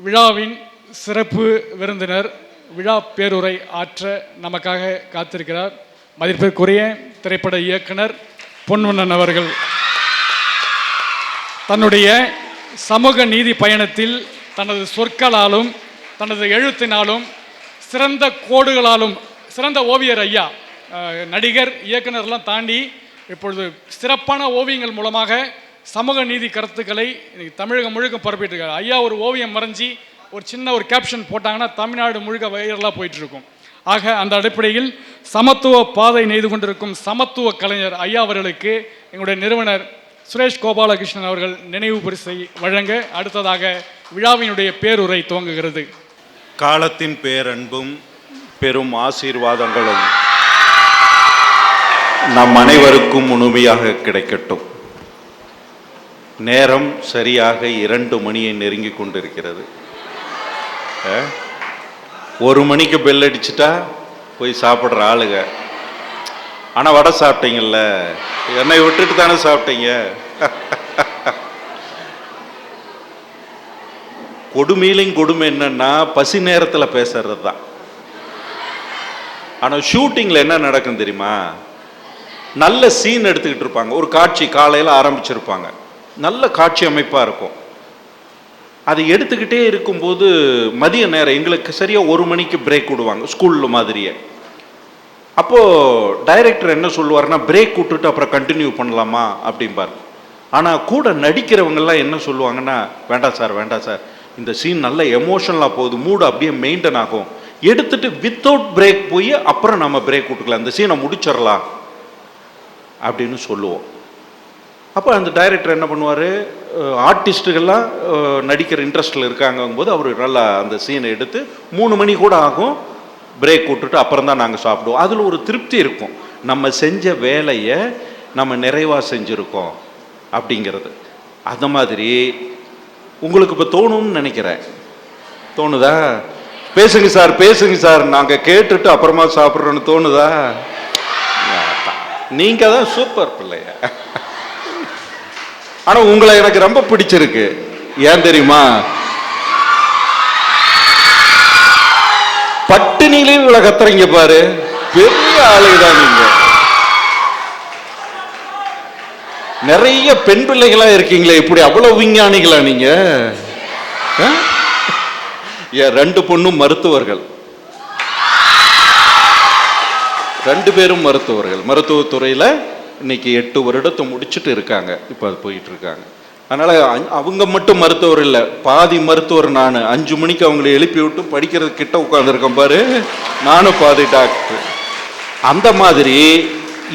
விழாவின் சிறப்பு விருந்தினர் விழா பேருரை ஆற்ற நமக்காக காத்திருக்கிறார். மதிப்பிற்குரிய திரைப்பட இயக்குனர் பொன்வண்ணன் அவர்கள். தன்னுடைய சமூக நீதி பயணத்தில் தனது சொற்களாலும் தனது எழுத்தினாலும் சிறந்த கோடுகளாலும் சிறந்த ஓவியர் ஐயா நடிகர் இயக்குனர்லாம் தாண்டி இப்பொழுது சிறப்பான ஓவியங்கள் மூலமாக சமூக நீதி கருத்துக்களை இன்னைக்கு தமிழகம் முழுக்க பரப்பிட்டு இருக்காரு ஐயா ஒரு ஓவியம் வரைஞ்சி ஒரு சின்ன ஒரு கேப்ஷன் போட்டாங்கன்னா தமிழ்நாடு முழுக்க வைரலாக போயிட்டுருக்கும். ஆக அந்த அடிப்படையில் சமத்துவ பாதை நெய்து கொண்டிருக்கும் சமத்துவ கலைஞர் ஐயா அவர்களுக்கு எங்களுடைய நிறுவனர் சுரேஷ் கோபாலகிருஷ்ணன் அவர்கள் நினைவு பரிசை வழங்க அடுத்ததாக விழாவினுடைய பேருரை துவங்குகிறது. காலத்தின் பேரன்பும் பெரும் ஆசீர்வாதங்களும் நம் அனைவருக்கும் முழுமையாக கிடைக்கட்டும். நேரம் சரியாக இரண்டு மணியை நெருங்கி கொண்டிருக்கிறது. ஒரு மணிக்கு பெல் அடிச்சிட்டா போய் சாப்பிட்ற ஆளுங்க. ஆனால் வடை சாப்பிட்டீங்கல்ல? என்னை விட்டுட்டு தானே சாப்பிட்டீங்க? கொடுமையிலையும் கொடுமை என்னன்னா பசி நேரத்தில் பேசுறது தான் ஆனால் ஷூட்டிங்கில் என்ன நடக்கும் தெரியுமா? நல்ல சீன் எடுத்துக்கிட்டு இருப்பாங்க. ஒரு காட்சி காலையில் ஆரம்பிச்சிருப்பாங்க. நல்ல காட்சி அமைப்பாக இருக்கும். அதை எடுத்துக்கிட்டே இருக்கும்போது மதிய நேரம் எங்களுக்கு சரியாக ஒரு மணிக்கு பிரேக் விடுவாங்க ஸ்கூலில் மாதிரியே. அப்போது டைரக்டர் என்ன சொல்லுவார்னா பிரேக் விட்டுட்டு அப்புறம் கண்டினியூ பண்ணலாமா? அப்படிம்பார். ஆனால் கூட நடிக்கிறவங்கெல்லாம் என்ன சொல்லுவாங்கன்னா வேண்டாம் சார் வேண்டாம் சார். இந்த சீன் நல்ல எமோஷனலாக போகுது மூடு அப்படியே மெயின்டைன் ஆகும். எடுத்துட்டு வித்தவுட் பிரேக் போய் அப்புறம் நம்ம பிரேக் விட்டுக்கலாம். இந்த சீனை முடிச்சிடலாம். அப்படின்னு சொல்லுவோம். அப்போ அந்த டைரக்டர் என்ன பண்ணுவார்? ஆர்டிஸ்ட்டுகள்லாம் நடிக்கிற இன்ட்ரெஸ்டில் இருக்காங்கும்போது அவர் நல்லா அந்த சீனை எடுத்து மூணு மணி கூட ஆகும். பிரேக் விட்டுட்டு அப்புறம் தான் நாங்கள் சாப்பிடுவோம். அதில் ஒரு திருப்தி இருக்கும். நம்ம செஞ்ச வேலையை நம்ம நிறைவாக செஞ்சுருக்கோம் அப்படிங்கிறது. அந்த மாதிரி உங்களுக்கு இப்போ தோணும்னு நினைக்கிறேன். தோணுதா? பேசுங்க சார் பேசுங்க சார். நாங்கள் கேட்டுட்டு அப்புறமா சாப்பிட்றோன்னு தோணுதா? நீங்கள் தான் சூப்பர் பிள்ளைய. ஆனால் உங்களை எனக்கு ரொம்ப பிடிச்சிருக்கு. ஏன் தெரியுமா? பட்டினிலையும் இவ்வளோ கத்துறீங்க பாரு. பெரிய ஆளுதான் நீங்க. நிறைய பெண் பிள்ளைகளா இருக்கீங்களே இப்படி அவ்வளவு விஞ்ஞானிகளா நீங்க? ஆ? ரெண்டு பொண்ணும் மருத்துவர்கள். ரெண்டு பேரும் மருத்துவர்கள். மருத்துவத்துறையில் இன்னைக்கு எட்டு வருடத்தை முடிச்சுட்டு இருக்காங்க. இப்போ அது போயிட்டு இருக்காங்க. அதனால் அவங்க மட்டும் மருத்துவர் இல்லை பாதி மருத்துவர் நான். அஞ்சு மணிக்கு அவங்கள எழுப்பி விட்டு படிக்கிறது கிட்ட உட்காந்துருக்கேன் பாரு. நானும் பாதி டாக்டர். அந்த மாதிரி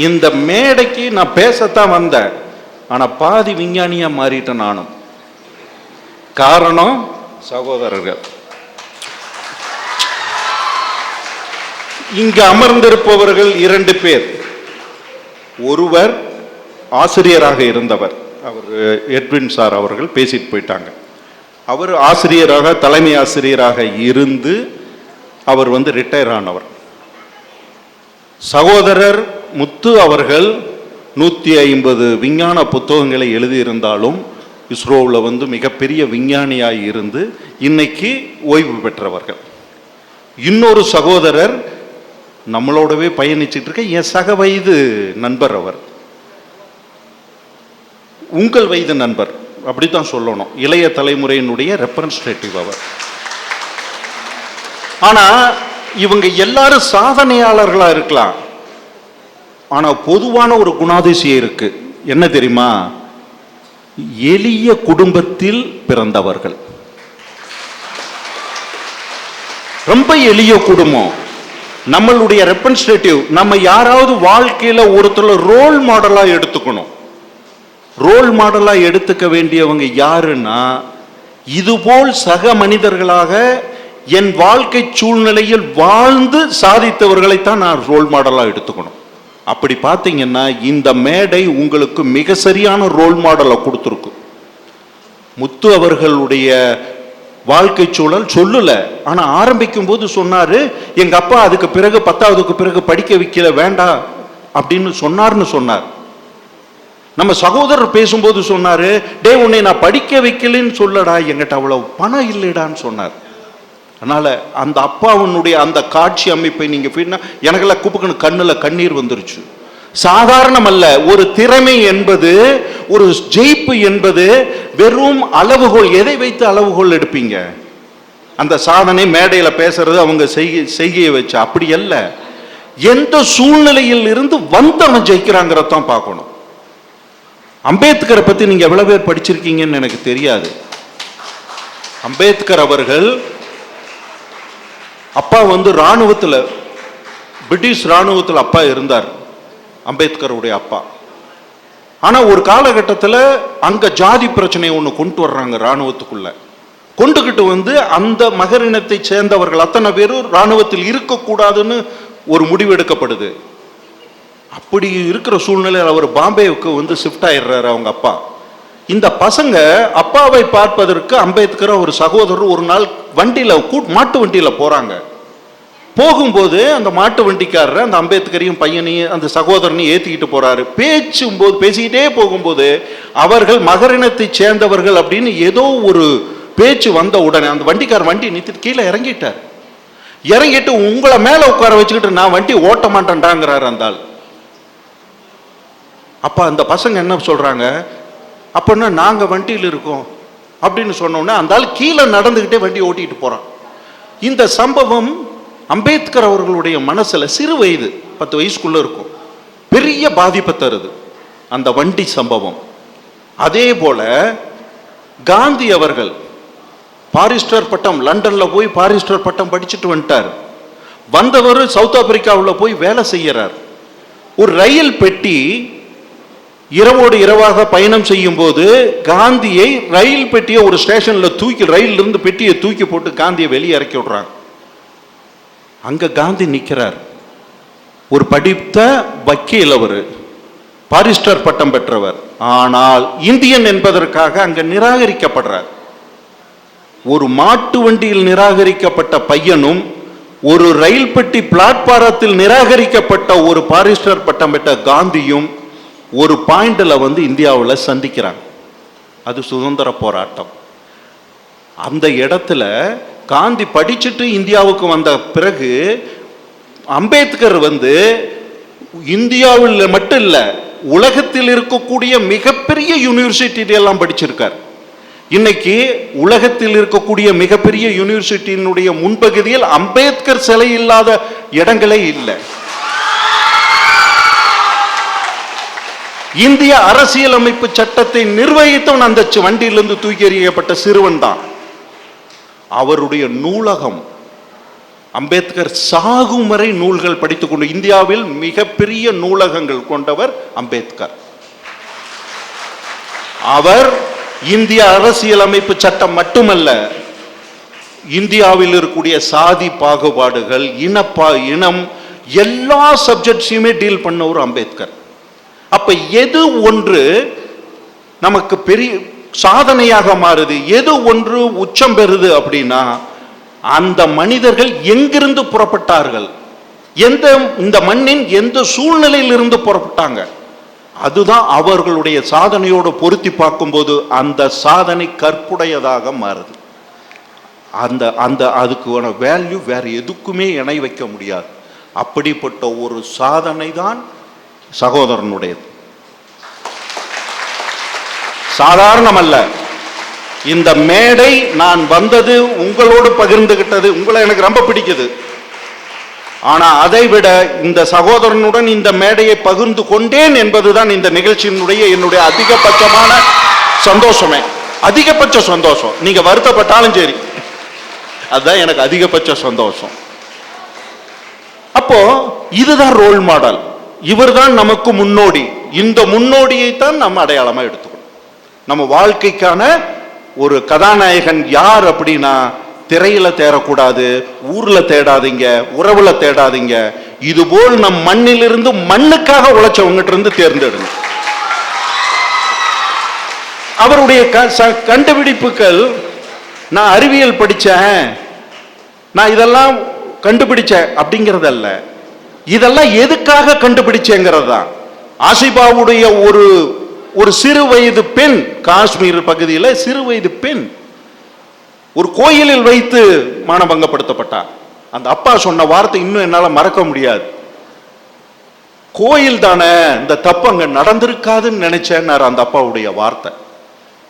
இந்த மேடைக்கு நான் பேசத்தான் வந்தேன். ஆனால் பாதி விஞ்ஞானியாக மாறிட்டேன் நானும். காரணம் சகோதரர்கள். இங்கு அமர்ந்திருப்பவர்கள் இரண்டு பேர். ஒருவர் ஆசிரியராக இருந்தவர். அவர் எட்வின் சார் அவர்கள் பேசிட்டு போயிட்டாங்க. அவர் ஆசிரியராக தலைமை ஆசிரியராக இருந்து அவர் வந்து ரிட்டையர் ஆனவர். சகோதரர் முத்து அவர்கள் நூற்றி ஐம்பது விஞ்ஞான புத்தகங்களை எழுதியிருந்தாலும் இஸ்ரோவில் வந்து மிகப்பெரிய விஞ்ஞானியாக இருந்து இன்னைக்கு ஓய்வு பெற்றவர்கள். இன்னொரு சகோதரர் நம்மளோடவே பயணிச்சிட்டு இருக்க என் சக வயது நண்பர் அவர். உங்கள் வயது நண்பர் அப்படித்தான் சொல்லணும். இளைய தலைமுறையினுடைய ரெப்ரன்ஸ்டேட்டிவ் அவர். ஆனா இவங்க எல்லாரும் சாதனையாளர்களா இருக்கலாம். ஆனா பொதுவான ஒரு குணாதிசயம் இருக்கு. என்ன தெரியுமா? எளிய குடும்பத்தில் பிறந்தவர்கள். ரொம்ப எளிய குடும்பம். நம்மளுடைய ரெப்ரன்ஸ்டேட்டிவ் நம்ம யாராவது வாழ்க்கையில் ஒருத்தர் ரோல் மாடலாக எடுத்துக்கணும். ரோல் மாடலாக எடுத்துக்க வேண்டியவங்க யாருன்னா இதுபோல் சக மனிதர்களாக என் வாழ்க்கை சூழ்நிலையில் வாழ்ந்து சாதித்தவர்களைத்தான் நான் ரோல் மாடலாக எடுத்துக்கணும். அப்படி பார்த்தீங்கன்னா இந்த மேடை உங்களுக்கு மிக சரியான ரோல் மாடலை கொடுத்துருக்கு. முத்து அவர்களுடைய வாழ்க்கை சூழல் சொல்லல. ஆனா ஆரம்பிக்கும் போது சொன்னாரு எங்க அப்பா அதுக்கு பிறகு பத்தாவதுக்கு பிறகு படிக்க வைக்கல வேண்டாம். அப்படின்னு சொன்னார்னு சொன்னார். நம்ம சகோதரர் பேசும்போது சொன்னாரு டே உன்னை நான் படிக்க வைக்கலன்னு சொல்லடா என்கிட்ட அவ்வளவு பணம் இல்லைடான்னு சொன்னார். அதனால அந்த அப்பாவினுடைய அந்த காட்சி அமைப்பை நீங்க எனக்கெல்லாம் குப்புக்கணும் கண்ணுல கண்ணீர் வந்துருச்சு. சாதாரணம் அல்ல ஒரு திறமை என்பது ஒரு ஜெயிப்பு என்பது வெறும் அளவுகோல். எதை வைத்து அளவுகோல் எடுப்பீங்க? அந்த சாதனை மேடையில் பேசுறது அவங்க செய்கை செய்கையை வச்சு. அப்படி அல்ல. எந்த சூழ்நிலையில் இருந்து வந்தவன் ஜெயிக்கிறாங்கிறதான் பார்க்கணும். அம்பேத்கரை பத்தி நீங்க எவ்வளவு பேர் படிச்சிருக்கீங்கன்னு எனக்கு தெரியாது. அம்பேத்கர் அவர்கள் அப்பா வந்து இராணுவத்தில் பிரிட்டிஷ் ராணுவத்தில் அப்பா இருந்தார். அம்பேத்கருடைய அப்பா. ஆனால் ஒரு காலகட்டத்தில் அங்கே ஜாதி பிரச்சனையை ஒன்று கொண்டு வர்றாங்க இராணுவத்துக்குள்ள. கொண்டுகிட்டு வந்து அந்த மகரினத்தை சேர்ந்தவர்கள் அத்தனை பேரும் ராணுவத்தில் இருக்கக்கூடாதுன்னு ஒரு முடிவு எடுக்கப்படுது. அப்படி இருக்கிற சூழ்நிலையில் அவர் பாம்பேவுக்கு வந்து ஷிஃப்ட் ஆயிடுறாரு அவங்க அப்பா. இந்த பசங்க அப்பாவை பார்ப்பதற்கு அம்பேத்கர் ஒரு சகோதரர் ஒரு நாள் வண்டியில் கூட் மாட்டு வண்டியில் போகிறாங்க போகும்போது அந்த மாட்டு வண்டிக்காரர் அந்த அம்பேத்கரையும் பையனையும் அந்த சகோதரனையும் ஏற்றிக்கிட்டு போறாரு. பேச்சும்போது பேசிக்கிட்டே போகும்போது அவர்கள் மகரினத்தை சேர்ந்தவர்கள் அப்படின்னு ஏதோ ஒரு பேச்சு வந்த உடனே அந்த வண்டிக்கார வண்டி நிறுத்திட்டு கீழே இறங்கிட்டார். இறங்கிட்டு உங்களை மேலே உட்கார வச்சுக்கிட்டு நான் வண்டி ஓட்ட மாட்டேன்டாங்கிறாரு அந்த ஆள். அப்போ அந்த பசங்க என்ன சொல்கிறாங்க அப்படின்னா நாங்கள் வண்டியில் இருக்கோம் அப்படின்னு சொன்னோன்னே அந்த ஆள் கீழே நடந்துக்கிட்டே வண்டி ஓட்டிகிட்டு போகிறான் இந்த சம்பவம் அம்பேத்கர் அவர்களுடைய மனசில் சிறு வயது பத்து வயசுக்குள்ளே இருக்கும். பெரிய பாதிப்பை தருது அந்த வண்டி சம்பவம். அதே போல காந்தி அவர்கள் பாரிஸ்டர் பட்டம் லண்டன்ல போய் பாரிஸ்டர் பட்டம் படிச்சுட்டு வந்துட்டார். வந்தவர் சவுத் ஆப்பிரிக்காவில் போய் வேலை செய்கிறார் ஒரு ரயில் பெட்டி இரவோடு இரவாக பயணம் செய்யும் போது காந்தியை ரயில் பெட்டியை ஒரு ஸ்டேஷனில் தூக்கி ரயிலிருந்து பெட்டியை தூக்கி போட்டு காந்தியை வெளியே இறக்கி விடுறாங்க. அங்கே காந்தி நிற்கிறார் ஒரு படித்த வக்கீல் அவர் பாரிஸ்டர் பட்டம் பெற்றவர். ஆனால் இந்தியன் என்பதற்காக அங்கே நிராகரிக்கப்படுறார். ஒரு மாட்டு வண்டியில் நிராகரிக்கப்பட்ட பையனும் ஒரு ரயில் பெட்டி பிளாட்பாரத்தில் நிராகரிக்கப்பட்ட ஒரு பாரிஸ்டர் பட்டம் பெற்ற காந்தியும் ஒரு பாயிண்டில் வந்து இந்தியாவில் சந்திக்கிறாங்க. அது சுதந்திர போராட்டம். அந்த இடத்துல காந்தி படிச்சுட்டு இந்தியாவுக்கு வந்த பிறகு அம்பேத்கர் வந்து இந்தியாவில் மட்டும் இல்லை உலகத்தில் இருக்கக்கூடிய மிகப்பெரிய யூனிவர்சிட்டியெல்லாம் படிச்சிருக்கார். இன்னைக்கு உலகத்தில் இருக்கக்கூடிய மிகப்பெரிய யூனிவர்சிட்டியினுடைய முன்பகுதியில் அம்பேத்கர் சிலை இல்லாத இடங்களே இல்லை. இந்திய அரசியலமைப்பு சட்டத்தை நிர்வகித்தவன் அந்த வண்டியிலிருந்து தூக்கி எறியப்பட்ட சிறுவன் தான். அவருடைய நூலகம். அம்பேத்கர் சாகும் வரை நூல்கள் படித்துக்கொண்டு இந்தியாவில் மிகப்பெரிய நூலகங்கள் கொண்டவர் அம்பேத்கர். அவர் இந்திய அரசியலமைப்பு சட்டம் மட்டுமல்ல இந்தியாவில் இருக்கக்கூடிய சாதி பாகுபாடுகள் இனப்பா இனம் எல்லா சப்ஜெக்ட்ஸையுமே டீல் பண்ணவர் அம்பேத்கர். அப்ப எது ஒன்று நமக்கு பெரிய சாதனையாக மாறுது. எது ஒன்று உச்சம் பெறுது அப்படின்னா அந்த மனிதர்கள் எங்கிருந்து புறப்பட்டார்கள்? எந்த இந்த மண்ணின் எந்த சூழ்நிலையிலிருந்து புறப்பட்டாங்க? அதுதான் அவர்களுடைய சாதனையோடு பொருத்தி பார்க்கும்போது அந்த சாதனை கற்புடையதாக மாறுது. அந்த அந்த அதுக்கான வேல்யூ வேற எதுக்குமே இணை வைக்க முடியாது. அப்படிப்பட்ட ஒரு சாதனை தான் சகோதரனுடையது. சாதாரணமல்ல. இந்த மேடை நான் வந்தது உங்களோடு பகிர்ந்துகிட்டது உங்களை எனக்கு ரொம்ப பிடிக்குது. ஆனால் அதை விட இந்த சகோதரனுடன் இந்த மேடையை பகிர்ந்து கொண்டேன் என்பதுதான் இந்த நிகழ்ச்சியினுடைய என்னுடைய அதிகபட்சமான சந்தோஷமே. அதிகபட்ச சந்தோஷம். நீங்கள் வருத்தப்பட்டாலும் சரி. அதுதான் எனக்கு அதிகபட்ச சந்தோஷம். அப்போ இதுதான் ரோல் மாடல் இவர் தான் நமக்கு முன்னோடி. இந்த முன்னோடியை தான் நம்ம அடையாளமாக எடுத்துக்கணும். நம்ம வாழ்க்கைக்கான ஒரு கதாநாயகன் யார் அப்படின்னா திரையில தேடக்கூடாது ஊர்ல தேடாதீங்க உறவுல தேடாதீங்க. இதுபோல் நம் மண்ணிலிருந்து மண்ணுக்காக உழைச்சவங்கிட்ட இருந்து தேர்ந்தெடுங்க. அவருடைய க- ச- கண்டுபிடிப்புகள் நான் அறிவியல் படித்தேன் நான் இதெல்லாம் கண்டுபிடிச்சேன் அப்படிங்கிறதல்ல. இதெல்லாம் எதுக்காக கண்டுபிடிச்சேங்கிறது தான் ஆசிபாவுடைய ஒரு ஒரு சிறு வயது பெண் காஷ்மீர் பகுதியில் சிறு வயது பெண் ஒரு கோயிலில் வைத்து மானபங்கப்படுத்தப்பட்டார் அந்த அப்பா சொன்ன வார்த்தை இன்னும் என்னால மறக்க முடியாது. கோயில் தானே இந்த தப்பு அங்க நடந்திருக்காதுன்னு நினைச்சேன்னார் அந்த அப்பாவுடைய வார்த்தை.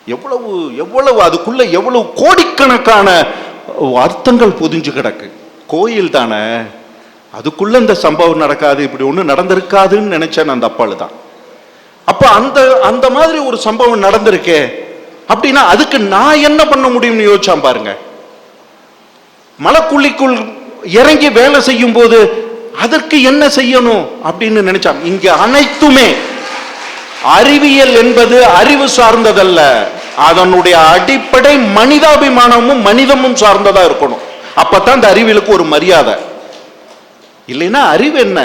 எவ்வளவு எவ்வளவு அதுக்குள்ள எவ்வளவு கோடிக்கணக்கான அர்த்தங்கள் புதிஞ்சு கிடக்கு. கோயில் தானே அதுக்குள்ள இந்த சம்பவம் நடக்காது இப்படி ஒன்று நடந்திருக்காதுன்னு நினைச்சேன் அந்த அப்பாள் தான் அப்ப அந்த அந்த மாதிரி ஒரு சம்பவம் நடந்திருக்கே. அப்படின்னா அதுக்கு நான் என்ன பண்ண முடியும்னு யோசிச்சான் பாருங்க. மலக்குள்ளிக்குள் இறங்கி வேலை செய்யும் போது அதற்கு என்ன செய்யணும் அப்படின்னு நினைச்சான். இங்க அனைத்துமே அறிவியல் என்பது அறிவு சார்ந்ததல்ல. அதனுடைய அடிப்படை மனிதாபிமானமும் மனிதமும் சார்ந்ததா இருக்கணும். அப்பதான் அந்த அறிவியலுக்கு ஒரு மரியாதை. இல்லைன்னா அறிவு என்ன?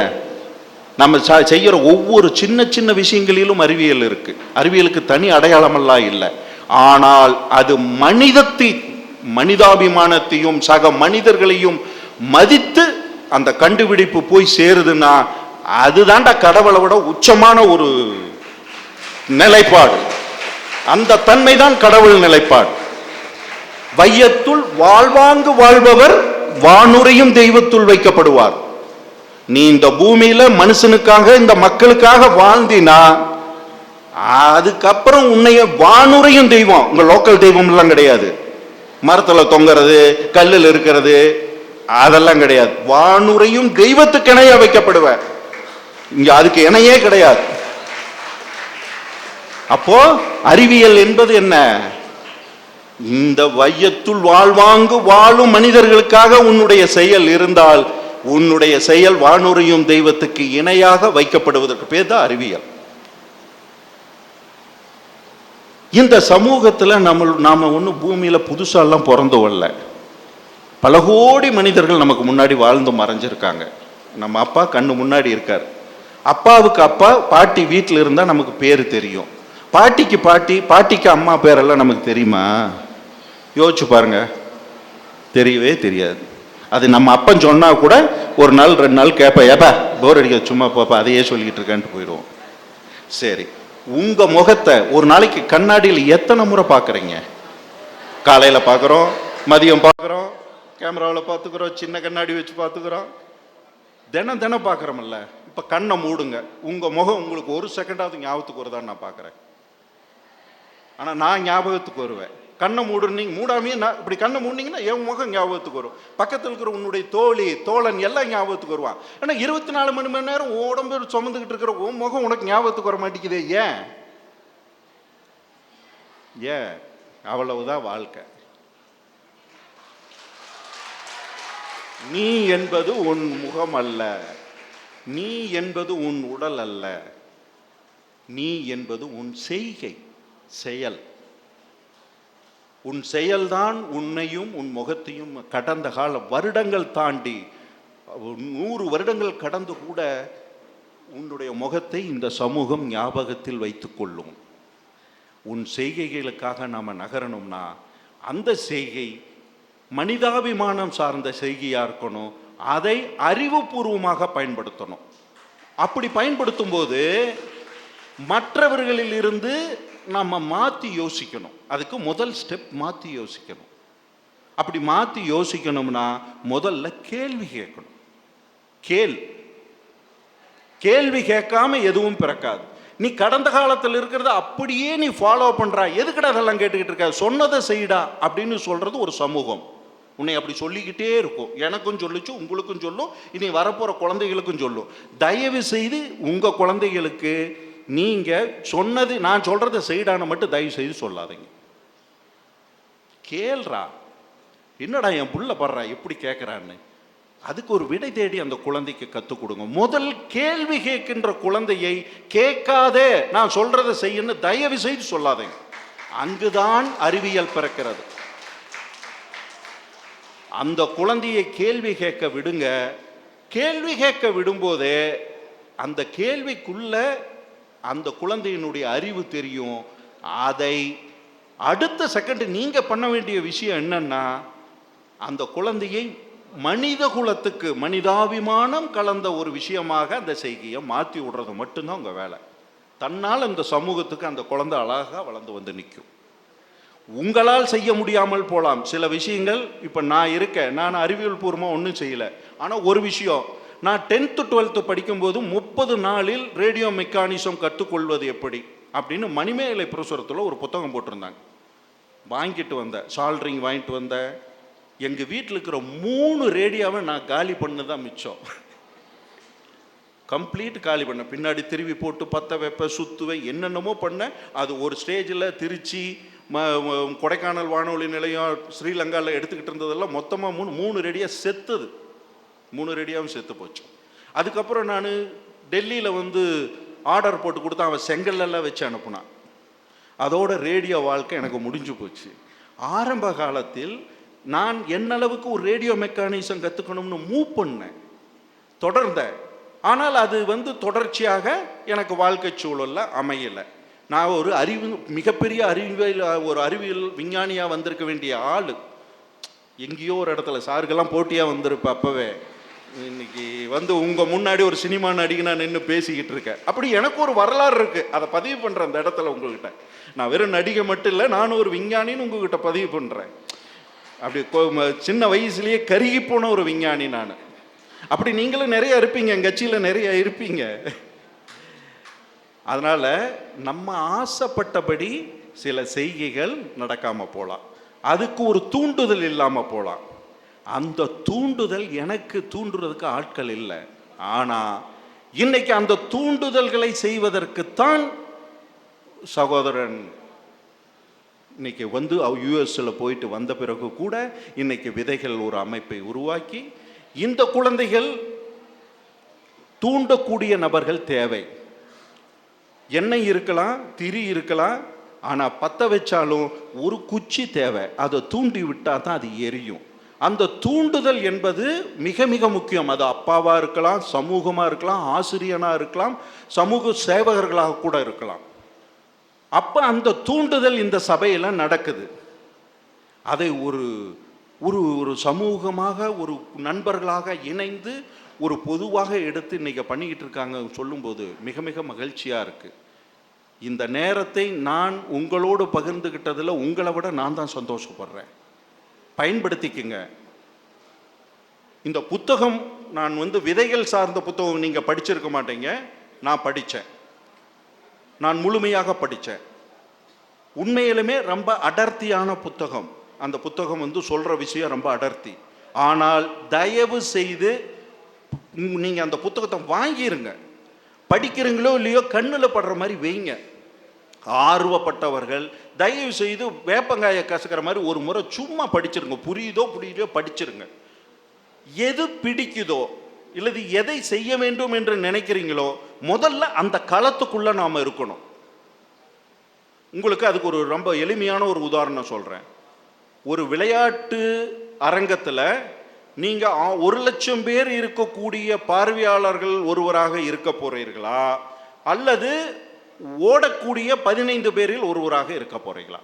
நம்ம ச- ஒவ்வொரு சின்ன சின்ன விஷயங்களிலும் அறிவியல் இருக்கு. அறிவியலுக்கு தனி அடையாளமெல்லாம் இல்லை. ஆனால் அது மனிதத்தை மனிதாபிமானத்தையும் சக மனிதர்களையும் மதித்து அந்த கண்டுபிடிப்பு போய் சேருதுன்னா அதுதான்டா கடவுளை விட உச்சமான ஒரு நிலைப்பாடு. அந்த தன்மைதான் கடவுள் நிலைப்பாடு. வையத்துள் வாழ்வாங்கு வாழ்பவர் வானுரையும் தெய்வத்துள் வைக்கப்படுவார். நீ இந்த பூமியில மனுஷனுக்காக இந்த மக்களுக்காக வாழ்ந்தினா அதுக்கப்புறம் உன்னைய வானுரையும் தெய்வம். உங்க லோக்கல் தெய்வம் எல்லாம் கிடையாது. மரத்துல தொங்குறது கல்லில் இருக்கிறது அதெல்லாம் கிடையாது. வானுரையும் தெய்வத்துக்கு இணைய வைக்கப்படுவேன் இங்க அதுக்கு இணையே கிடையாது. அப்போ அறிவியல் என்பது என்ன? இந்த வையத்துள் வாழ்வாங்கு வாழும் மனிதர்களுக்காக உன்னுடைய செயல் இருந்தால் உன்னுடைய செயல் வானுரையும் தெய்வத்துக்கு இணையாக வைக்கப்படுவதற்கு பேர் தான் அறிவியல். இந்த சமூகத்தில் நம்ம நாம் ஒன்றும் பூமியில் புதுசாலாம் பிறந்து வரல பல கோடி மனிதர்கள் நமக்கு முன்னாடி வாழ்ந்து மறைஞ்சிருக்காங்க. நம்ம அப்பா கண்ணு முன்னாடி இருக்கார். அப்பாவுக்கு அப்பா பாட்டி வீட்டில் இருந்தால் நமக்கு பேர் தெரியும். பாட்டிக்கு பாட்டி பாட்டிக்கு அம்மா பேரெல்லாம் நமக்கு தெரியுமா? யோசிச்சு பாருங்க. தெரியவே தெரியாது. அது நம்ம அப்பன் சொன்னால் கூட ஒரு நாள் ரெண்டு நாள் கேட்பேன் ஏப்பா போர் அடிக்க சும்மா போப்பா அதையே சொல்லிக்கிட்டு இருக்கேன்ட்டு போயிடுவோம். சரி. உங்கள் முகத்தை ஒரு நாளைக்கு கண்ணாடியில் எத்தனை முறை பார்க்குறீங்க? காலையில் பார்க்குறோம் மதியம் பார்க்குறோம் கேமராவில் பார்த்துக்கிறோம் சின்ன கண்ணாடி வச்சு பார்த்துக்கிறோம். தினம் தினம் பார்க்குறோம்ல. இப்போ கண்ணை மூடுங்க. உங்கள் முகம் உங்களுக்கு ஒரு செகண்டாவது ஞாபகத்துக்கு வருதான்னு நான் பார்க்குறேன். ஆனால் நான் ஞாபகத்துக்கு வருவேன். கண்ணை மூடுனீங்க மூடாமையே நான் இப்படி கண்ணை மூடினீங்கன்னா என் முகம் ஞாபகத்துக்கு வரும். பக்கத்தில் இருக்கிற உன்னுடைய தோழி தோழன் எல்லாம் ஞாபகத்துக்கு வருவான். ஆனால் இருபத்தி நாலு மணி மணி நேரம் உடம்பு சுமந்துக்கிட்டு இருக்கிற உன் முகம் உனக்கு ஞாபகத்துக்கு வர மாட்டேங்குதே ஏன்? ஏன்? அவ்வளவுதான் வாழ்க்கை. நீ என்பது உன் முகம் அல்ல. நீ என்பது உன் உடல் அல்ல. நீ என்பது உன் செய்கை செயல். உன் செயல்தான் உன்னையும் உன் முகத்தையும் கடந்த கால வருடங்கள் தாண்டி நூறு வருடங்கள் கடந்து கூட உன்னுடைய முகத்தை இந்த சமூகம் ஞாபகத்தில் வைத்துக்கொள்ளும் உன் செய்கைகளுக்காக நாம் நகரணும்னா அந்த செய்கை மனிதாபிமானம் சார்ந்த செய்கையாக இருக்கணும். அதை அறிவுபூர்வமாக பயன்படுத்தணும். அப்படி பயன்படுத்தும் போது மற்றவர்களில் இருந்து நம்ம மாற்றி யோசிக்கணும். அதுக்கு முதல் ஸ்டெப் மாற்றி யோசிக்கணும். அப்படி மாற்றி யோசிக்கணும்னா முதல்ல கேள்வி கேட்கணும். கேள். கேள்வி கேட்காம எதுவும் பிறக்காது. நீ கடந்த காலத்தில் இருக்கிறத அப்படியே நீ ஃபாலோ பண்றா. எதுக்கடா அதெல்லாம் கேட்டுக்கிட்டு இருக்க? சொன்னதை செய்டா அப்படின்னு சொல்றது ஒரு சமூகம். உன்னை அப்படி சொல்லிக்கிட்டே இருக்கும். எனக்கும் சொல்லிச்சு உங்களுக்கும் சொல்லும். இனி வரப்போகிற குழந்தைகளுக்கும் சொல்லும். தயவு செய்து உங்கள் குழந்தைகளுக்கு நீங்கள் சொன்னது நான் சொல்கிறத செய்டான்னு மட்டும் தயவு செய்து சொல்லாதீங்க. கேள்றா. என்னடா என் புள்ள படுறா எப்படி கேட்குறான்னு அதுக்கு ஒரு விடை தேடி அந்த குழந்தைக்கு கற்றுக் கொடுங்க. முதல் கேள்வி கேட்கின்ற குழந்தையை கேட்காதே நான் சொல்கிறத செய்யன்னு தயவு செய்து சொல்லாதீங்க. அங்குதான் அறிவியல் பிறக்கிறது. அந்த குழந்தையை கேள்வி கேட்க விடுங்க. கேள்வி கேட்க விடும்போதே அந்த கேள்விக்குள்ள அந்த குழந்தையினுடைய அறிவு தெரியும். அதை அடுத்த செகண்ட் நீங்கள் பண்ண வேண்டிய விஷயம் என்னன்னா அந்த குழந்தையை மனித குலத்துக்கு மனிதாபிமானம் கலந்த ஒரு விஷயமாக அந்த செய்கையை மாற்றி விடுறது மட்டும்தான் உங்கள் வேலை. தன்னால் இந்த சமூகத்துக்கு அந்த குழந்தை அழகாக வளர்ந்து வந்து நிற்கும். உங்களால் செய்ய முடியாமல் போகலாம் சில விஷயங்கள் இப்போ நான் இருக்கேன் நான் அறிவியல் பூர்வமாக ஒன்றும் செய்யலை. ஆனால் ஒரு விஷயம் நான் டென்த்து டுவெல்த்து படிக்கும்போது முப்பது நாளில் ரேடியோ மெக்கானிசம் கற்றுக்கொள்வது எப்படி? அப்படின்னு மணிமேகலை பிரசுரத்தில் ஒரு புத்தகம் போட்டிருந்தாங்க. வாங்கிட்டு வந்தேன் சால்ட்ரிங் வாங்கிட்டு வந்தேன் எங்கள் வீட்டில் இருக்கிற மூணு ரேடியோவை நான் காலி பண்ணு தான் மிச்சம். கம்ப்ளீட் காலி பண்ணேன் பின்னாடி திருவி போட்டு பற்ற வைப்ப சுற்றுவேன் என்னென்னமோ பண்ணேன். அது ஒரு ஸ்டேஜில் திருச்சி ம கொடைக்கானல் வானொலி நிலையம் ஸ்ரீலங்காவில் எடுத்துக்கிட்டு இருந்ததெல்லாம் மொத்தமாக மூணு மூணு ரேடியோ செத்துது. மூணு ரெடியாகவும் செத்து போச்சு. அதுக்கப்புறம் நான் டெல்லியில் வந்து ஆர்டர் போட்டு கொடுத்தா அவன் செங்கல்லாம் வச்சு அனுப்புனான். அதோட ரேடியோ வாழ்க்கை எனக்கு முடிஞ்சு போச்சு. ஆரம்ப காலத்தில் நான் என்னளவுக்கு ஒரு ரேடியோ மெக்கானிசம் கற்றுக்கணும்னு மூவ் பண்ணேன். தொடர்ந்தேன். ஆனால் அது வந்து தொடர்ச்சியாக எனக்கு வாழ்க்கை சூழலில் அமையலை. நான் ஒரு அறிவு மிகப்பெரிய அறிவியல் ஒரு அறிவியல் விஞ்ஞானியாக வந்திருக்க வேண்டிய ஆள். எங்கேயோ ஒரு இடத்துல சாருக்கெல்லாம் போட்டியாக வந்திருப்பேன் அப்போவே. இன்னைக்கு வந்து உங்கள் முன்னாடி ஒரு சினிமா நடிகை நான் நின்று பேசிக்கிட்டு இருக்கேன் அப்படி எனக்கு ஒரு வரலாறு இருக்குது அதை பதிவு பண்ணுறேன் அந்த இடத்துல உங்ககிட்ட. நான் வெறும் நடிகை மட்டும் இல்லை நானும் ஒரு விஞ்ஞானின்னு உங்ககிட்ட பதிவு பண்ணுறேன் அப்படி சின்ன வயசுலயே கருகி போன ஒரு விஞ்ஞானி நான். அப்படி நீங்களும் நிறைய இருப்பீங்க எங்கள் கட்சியில் நிறைய இருப்பீங்க. அதனால் நம்ம ஆசைப்பட்டபடி சில செய்கைகள் நடக்காமல் போகலாம் அதுக்கு ஒரு தூண்டுதல் இல்லாமல் போகலாம் அந்த தூண்டுதல் எனக்கு தூண்டுறதுக்கு ஆட்கள் இல்லை. ஆனால் இன்னைக்கு அந்த தூண்டுதல்களை செய்வதற்குத்தான் சகோதரன் இன்னைக்கு வந்து யூஎஸில் போயிட்டு வந்த பிறகு கூட இன்னைக்கு விதைகள் ஒரு அமைப்பை உருவாக்கி இந்த குழந்தைகள் தூண்டக்கூடிய நபர்கள் தேவை. எண்ணெய் இருக்கலாம் திரி இருக்கலாம் ஆனால் பற்ற வச்சாலும் ஒரு குச்சி தேவை. அதை தூண்டி விட்டால் தான் அது எரியும். அந்த தூண்டுதல் என்பது மிக மிக முக்கியம். அது அப்பாவாக இருக்கலாம் சமூகமாக இருக்கலாம் ஆசிரியனாக இருக்கலாம் சமூக சேவகர்களாக கூட இருக்கலாம். அப்போ அந்த தூண்டுதல் இந்த சபையில் நடக்குது. அதை ஒரு ஒரு ஒரு சமூகமாக ஒரு நண்பர்களாக இணைந்து ஒரு பொதுவாக எடுத்து இன்றைக்கி பண்ணிக்கிட்டு இருக்காங்க சொல்லும்போது மிக மிக மகிழ்ச்சியாக இருக்குது இந்த நேரத்தை நான் உங்களோடு பகிர்ந்துக்கிட்டதில் உங்களை விட நான் தான் சந்தோஷப்படுறேன். பயன்படுத்திக்கங்க. இந்த புத்தகம் நான் வந்து விதைகள் சார்ந்த புத்தகம் நீங்கள் படிச்சிருக்க மாட்டீங்க. நான் படித்தேன் நான் முழுமையாக படித்தேன் உண்மையிலுமே ரொம்ப அடர்த்தியான புத்தகம். அந்த புத்தகம் வந்து சொல்கிற விஷயம் ரொம்ப அடர்த்தி. ஆனால் தயவு செய்து நீங்கள் அந்த புத்தகத்தை வாங்கிருங்க. படிக்கிறீங்களோ இல்லையோ கண்ணில் படுற மாதிரி வைங்க. ஆர்வப்பட்டவர்கள் தயவு செய்து வேப்பங்காயை கசக்கிற மாதிரி ஒரு முறை சும்மா படிச்சிருங்க. புரியுதோ புரியுதோ படிச்சிருங்க. எது பிடிக்குதோ இல்லது எதை செய்ய வேண்டும் என்று நினைக்கிறீங்களோ முதல்ல அந்த களத்துக்குள்ள நாம் இருக்கணும். உங்களுக்கு அதுக்கு ஒரு ரொம்ப எளிமையான ஒரு உதாரணம் சொல்கிறேன் ஒரு விளையாட்டு அரங்கத்தில் நீங்கள் ஒரு லட்சம் பேர் இருக்கக்கூடிய பார்வையாளர்கள் ஒருவராக இருக்க போகிறீர்களா அல்லது ஓடக்கூடிய பதினைந்து பேரில் ஒருவராக இருக்க போறீங்களா?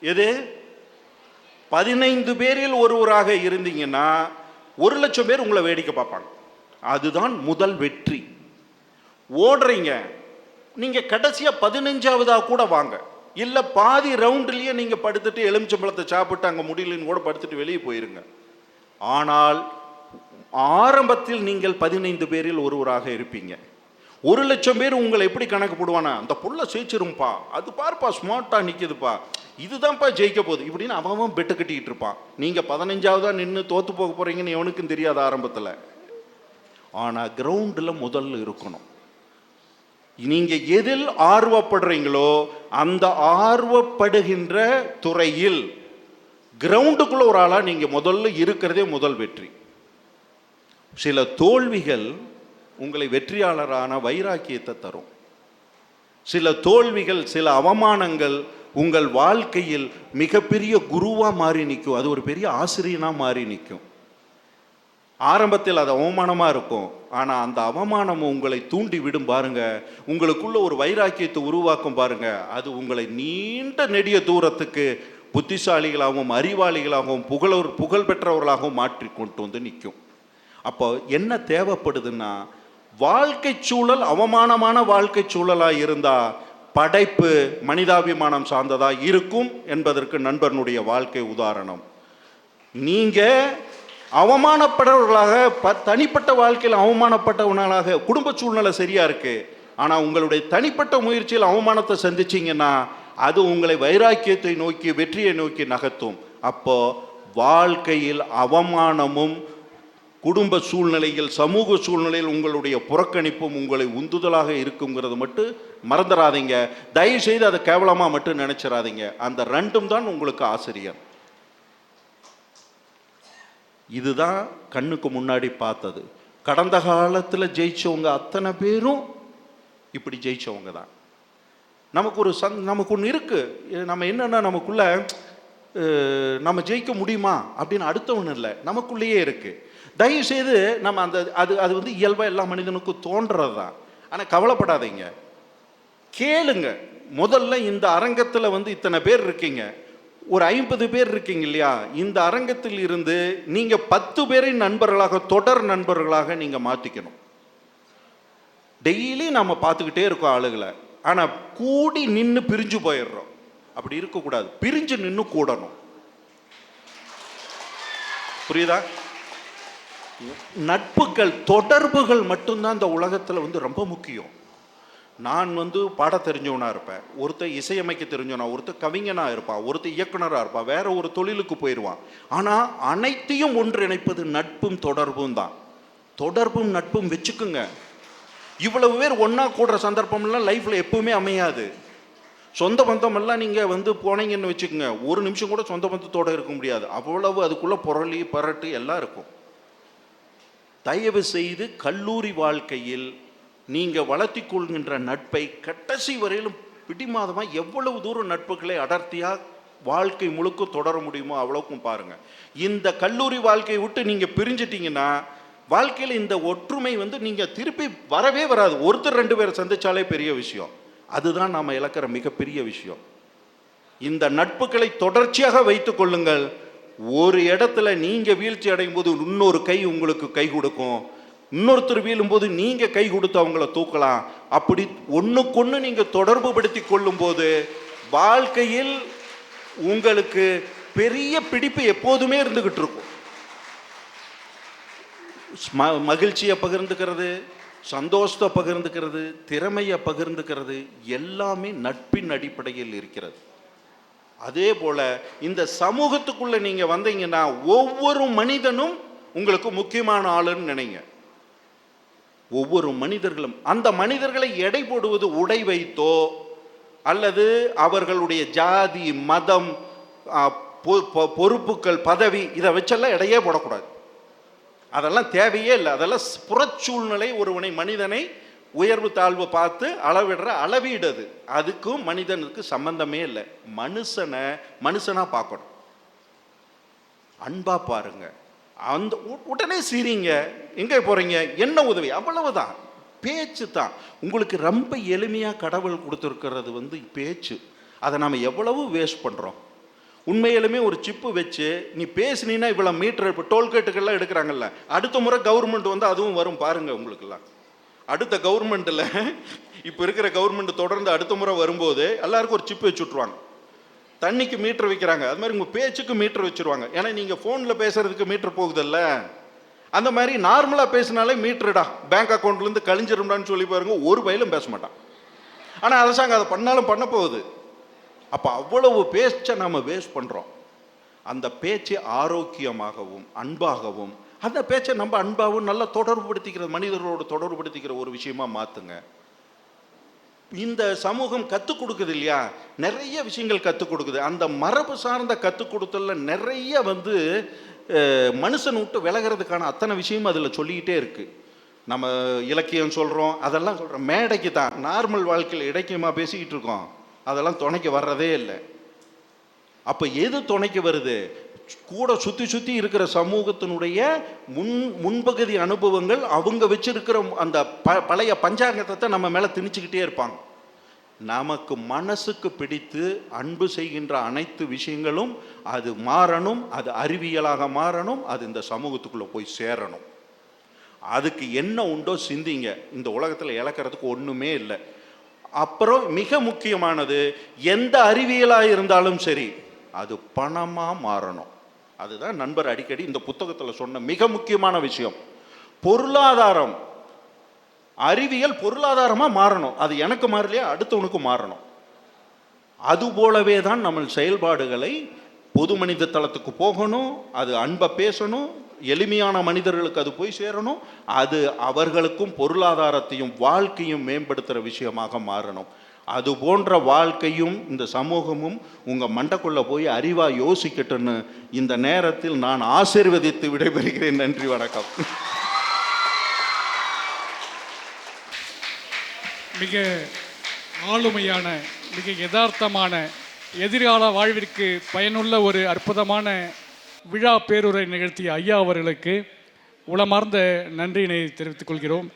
எது? பதினைந்து பேரில் ஒருவராக இருந்தீங்கன்னா ஒரு லட்சம் பேர் உங்களை வேடிக்கை பார்ப்பாங்க. அதுதான் முதல் வெற்றி. ஓடுறீங்க. நீங்க கடைசியா பதினஞ்சாவதா கூட வாங்க. இல்ல பாதி ரவுண்ட்லயே நீங்க படுத்துட்டு எலுமிச்சம்பழத்தை சாப்பிட்டு அங்க முடியலன்னு கூட படுத்துட்டு வெளியே போயிருங்க. ஆனால் ஆரம்பத்தில் நீங்கள் பதினைந்து பேரில் ஒருவராக இருப்பீங்க. ஒரு லட்சம் பேர் உங்களை எப்படி கணக்கு போடுவானா? அந்த புள்ள ஜெயிச்சிரும்ப்பா அது பார்ப்பா ஸ்மார்ட்டாக நிற்கிதுப்பா இதுதான்ப்பா ஜெயிக்க போகுது. இப்படின்னு அவன் அவன் பெட்டு கட்டிக்கிட்டு இருப்பான். நீங்கள் பதினஞ்சாவதாக நின்று தோற்று போக போகிறீங்கன்னு எவனுக்கும் தெரியாது ஆரம்பத்தில். ஆனால் கிரவுண்டில் முதல்ல இருக்கணும். நீங்கள் எதில் ஆர்வப்படுறீங்களோ அந்த ஆர்வப்படுகின்ற துறையில் கிரவுண்டுக்குள்ள ஒரு ஆளாக நீங்கள் முதல்ல இருக்கிறதே முதல் வெற்றி. சில தோல்விகள் உங்களை வெற்றியாளரான வைராக்கியத்தை தரும். சில தோல்விகள் சில அவமானங்கள் உங்கள் வாழ்க்கையில் மிகப்பெரிய குருவாக மாறி நிற்கும். அது ஒரு பெரிய ஆசிரியனாக மாறி நிற்கும். ஆரம்பத்தில் அது அவமானமாக இருக்கும். ஆனால் அந்த அவமானம் உங்களை தூண்டி விடும் பாருங்க. உங்களுக்குள்ள ஒரு வைராக்கியத்தை உருவாக்கும் பாருங்க. அது உங்களை நீண்ட நெடிய தூரத்துக்கு புத்திசாலிகளாகவும் அறிவாளிகளாகவும் புகழ் புகழ் பெற்றவர்களாகவும் மாற்றி கொண்டு வந்து நிற்கும். அப்போ என்ன தேவைப்படுதுன்னா வாழ்க்கை சூழல் அவமானமான வாழ்க்கை சூழலாக இருந்தால் படைப்பு மனிதாபிமானம் சார்ந்ததாக இருக்கும் என்பதற்கு நண்பனுடைய வாழ்க்கை உதாரணம். நீங்கள் அவமானப்பட்டவர்களாக ப தனிப்பட்ட வாழ்க்கையில் அவமானப்பட்டவர்களாக குடும்ப சூழ்நிலை சரியாக இருக்குது ஆனால் உங்களுடைய தனிப்பட்ட முயற்சியில் அவமானத்தை சந்திச்சிங்கன்னா அது உங்களை வைராக்கியத்தை நோக்கி வெற்றியை நோக்கி நகர்த்தும். அப்போ வாழ்க்கையில் அவமானமும் குடும்ப சூழ்நிலையில் சமூக சூழ்நிலையில் உங்களுடைய புறக்கணிப்பும் உங்களை உந்துதலாக இருக்குங்கிறது மட்டும் மறந்துடாதீங்க. தயவு செய்து அதை கேவலமாக மட்டும் நினச்சிடாதீங்க. அந்த ரெண்டும் தான் உங்களுக்கு ஆசிரியர். இதுதான் கண்ணுக்கு முன்னாடி பார்த்தது. கடந்த காலத்தில் ஜெயிச்சவங்க அத்தனை பேரும் இப்படி ஜெயிச்சவங்க தான். நமக்கு ஒரு சந் நமக்கு ஒன்று இருக்குது நம்ம என்னென்னா நமக்குள்ள நம்ம ஜெயிக்க முடியுமா அப்படின்னு அடுத்தவன் இல்லை. நமக்குள்ளேயே இருக்குது தயவு செய்து நம்ம அந்த அது அது வந்து இயல்பாக எல்லா மனிதனுக்கும் தோன்றது தான் ஆனால் கவலைப்படாதீங்க. கேளுங்க. முதல்ல இந்த அரங்கத்தில் வந்து இத்தனை பேர் இருக்கீங்க. ஒரு ஐம்பது பேர் இருக்கீங்க இல்லையா? இந்த அரங்கத்தில் இருந்து நீங்கள் பத்து பேரை நண்பர்களாக தொடர் நண்பர்களாக நீங்கள் மாற்றிக்கணும் டெய்லி நம்ம பார்த்துக்கிட்டே இருக்கோம் ஆளுகளை. ஆனால் கூடி நின்று பிரிஞ்சு போயிடுறோம். அப்படி இருக்கக்கூடாது. பிரிஞ்சு நின்று கூடணும். புரியுதா? நட்புகள் தொடர்புகள் மட்டும்தான் இந்த உலகத்தில் வந்து ரொம்ப முக்கியம். நான் வந்து பாட தெரிஞ்சவனாக இருப்பேன். ஒருத்தர் இசையமைக்க தெரிஞ்சவனா ஒருத்தர் கவிஞனாக இருப்பான் ஒருத்தர் இயக்குனராக இருப்பான் வேற ஒரு தொழிலுக்கு போயிடுவான் ஆனால் அனைத்தையும் ஒன்றிணைப்பது நட்பும் தொடர்பும் தான். தொடர்பும் நட்பும் வச்சுக்குங்க. இவ்வளவு பேர் ஒன்றா கூடுற சந்தர்ப்பம்லாம் லைஃப்பில் எப்பவுமே அமையாது. சொந்த பந்தமெல்லாம் நீங்கள் வந்து போனீங்கன்னு வச்சுக்கோங்க. ஒரு நிமிஷம் கூட சொந்த பந்தத்தோட இருக்க முடியாது. அவ்வளவு அதுக்குள்ளே புரளி பரட்டு எல்லாம் இருக்கும். தயவு செய்து கல்லூரி வாழ்க்கையில் நீங்கள் வளர்த்தி கொள்கின்ற நட்பை கடைசி வரையிலும் பிடிமாதமாக எவ்வளவு தூரம் நட்புகளை அடர்த்தியாக வாழ்க்கை முழுக்க தொடர முடியுமோ அவ்வளோக்கும் பாருங்கள் இந்த கல்லூரி வாழ்க்கையை விட்டு நீங்கள் பிரிஞ்சிட்டிங்கன்னா வாழ்க்கையில் இந்த ஒற்றுமை வந்து நீங்கள் திருப்பி வரவே வராது. ஒருத்தர் ரெண்டு பேரை சந்தித்தாலே பெரிய விஷயம். அதுதான் நாம் இழக்கிற மிகப்பெரிய விஷயம். இந்த நட்புகளை தொடர்ச்சியாக வைத்துக் கொள்ளுங்கள். ஒரு இடத்துல நீங்கள் வீழ்ச்சி அடையும் போது இன்னொரு கை உங்களுக்கு கை கொடுக்கும். இன்னொருத்தர் வீழும்போது நீங்கள் கை கொடுத்து அவங்கள தூக்கலாம். அப்படி ஒன்றுக்கொன்று நீங்கள் தொடர்பு படுத்தி கொள்ளும்போது வாழ்க்கையில் உங்களுக்கு பெரிய பிடிப்பு எப்போதுமே இருந்துக்கிட்டு இருக்கும். ம- மகிழ்ச்சியை பகிர்ந்துக்கிறது சந்தோஷத்தை பகிர்ந்துக்கிறது திறமையை பகிர்ந்துக்கிறது எல்லாமே நட்பின் அடிப்படையில் இருக்கிறது. அதே போல இந்த சமூகத்துக்குள்ள நீங்க வந்தீங்கன்னா ஒவ்வொரு மனிதனும் உங்களுக்கு முக்கியமான ஆளுன்னு நினைங்க. ஒவ்வொரு மனிதர்களும் அந்த மனிதர்களை எடை போடுவது உடை வைத்தோ அல்லது அவர்களுடைய ஜாதி மதம் பொ- பொறுப்புகள் பதவி இதை வச்செல்லாம் எடையே போடக்கூடாது. அதெல்லாம் தேவையே இல்லை. அதெல்லாம் புறச்சூழ்நிலை ஒருவனை மனிதனை உயர்வு தாழ்வு பார்த்து அளவிடுற அளவீடது அதுக்கும் மனிதனுக்கு சம்பந்தமே இல்லை. மனுஷனை மனுஷனாக பார்க்கணும். அன்பா பாருங்க. அந்த உ- உடனே சிரிங்க. எங்கே போகிறீங்க என்ன உதவி? அவ்வளவுதான். பேச்சு தான். உங்களுக்கு ரொம்ப எளிமையாக கடவுள் கொடுத்துருக்கிறது வந்து பேச்சு. அதை நாம் எவ்வளவு வேஸ்ட் பண்ணுறோம் உண்மையிலுமே ஒரு சிப்பு வச்சு நீ பேசுனீன்னா இவ்வளோ மீட்டர் இப்போ டோல்கேட்டுக்கெல்லாம் எடுக்கிறாங்கல்ல. அடுத்த முறை கவர்மெண்ட் வந்து அதுவும் வரும் பாருங்கள் உங்களுக்கெல்லாம். அடுத்த கவர்மெண்ட்டில் இப்போ இருக்கிற கவர்மெண்ட் தொடர்ந்து அடுத்த முறை வரும்போது எல்லாருக்கும் ஒரு சிப்பு வச்சு விட்ருவாங்க தண்ணிக்கு மீட்டர் வைக்கிறாங்க. அது மாதிரி உங்கள் பேச்சுக்கு மீட்டர் வச்சுருவாங்க. ஏன்னா நீங்கள் ஃபோனில் பேசுறதுக்கு மீட்டர் போகுதில்ல. அந்த மாதிரி நார்மலாக பேசினாலே மீட்டருடா. பேங்க் அக்கௌண்ட்லேருந்து கழிஞ்சிரும்டான்னு சொல்லி பாருங்க ஒரு பயிலும் பேச மாட்டான். ஆனால் அரசாங்கம் அதை பண்ணாலும் பண்ண போகுது. அப்போ அவ்வளவு பேச்சை நம்ம வேஸ்ட் பண்ணுறோம் அந்த பேச்சு ஆரோக்கியமாகவும் அன்பாகவும் அந்த பேச்சை நம்ம அன்பாகவும் நல்லா தொடர்புபடுத்திக்கிற மனிதர்களோடு தொடர்புபடுத்திக்கிற ஒரு விஷயமா மாற்றுங்க இந்த சமூகம் கற்றுக் கொடுக்குது இல்லையா? நிறைய விஷயங்கள் கற்றுக் கொடுக்குது. அந்த மரபு சார்ந்த கற்றுக் கொடுத்தல நிறைய வந்து மனுஷன் விட்டு விலகிறதுக்கான அத்தனை விஷயமும் அதில் சொல்லிக்கிட்டே இருக்குது நம்ம இலக்கியம் சொல்கிறோம் அதெல்லாம் சொல்கிறோம் மேடைக்கு தான் நார்மல் வாழ்க்கையில் இலக்கியமாக பேசிக்கிட்டு இருக்கோம். அதெல்லாம் துணைக்கு வர்றதே இல்லை. அப்போ எது துணைக்கு வருது? கூட சுற்றி சுற்றி இருக்கிற சமூகத்தினுடைய முன் முன்பகுதி அனுபவங்கள் அவங்க வச்சிருக்கிற அந்த ப பழைய பஞ்சாங்கத்தை நம்ம மேலே திணிச்சுக்கிட்டே இருப்பாங்க. நமக்கு மனசுக்கு பிடித்து அன்பு செய்கின்ற அனைத்து விஷயங்களும் அது மாறணும் அது அறிவியலாக மாறணும் அது இந்த சமூகத்துக்குள்ளே போய் சேரணும். அதுக்கு என்ன உண்டோ சிந்திங்க. இந்த உலகத்தில் இழக்கிறதுக்கு ஒன்றுமே இல்லை. அப்புறம் மிக முக்கியமானது எந்த அறிவியலாக இருந்தாலும் சரி அது பணமாக மாறணும். அதுதான் நண்பர் அடிக்கடி இந்த புத்தகத்தில் சொன்ன மிக முக்கியமான விஷயம். பொருளாதாரம். அறிவியல் பொருளாதாரமாக மாறணும். அது எனக்கு மாறலையா அடுத்தவனுக்கு மாறணும். அது போலவே தான் நம்ம செயல்பாடுகளை பொது மனித தளத்துக்கு போகணும் அது அன்பை பேசணும் எளிமையான மனிதர்களுக்கு அது போய் சேரணும் அது அவர்களுக்கும் பொருளாதாரத்தையும் வாழ்க்கையும் மேம்படுத்துகிற விஷயமாக மாறணும். அது போன்ற வாழ்க்கையும் இந்த சமூகமும் உங்கள் மண்டக்குள்ளே போய் அறிவாக யோசிக்கட்டும்னு இந்த நேரத்தில் நான் ஆசீர்வதித்து விடைபெறுகிறேன். நன்றி வணக்கம். மிக ஆளுமையான மிக யதார்த்தமான எதிர்கால வாழ்விற்கு பயனுள்ள ஒரு அற்புதமான விழா பேருரை நிகழ்த்திய ஐயா அவர்களுக்கு உளமார்ந்த நன்றியினை தெரிவித்துக் கொள்கிறோம்.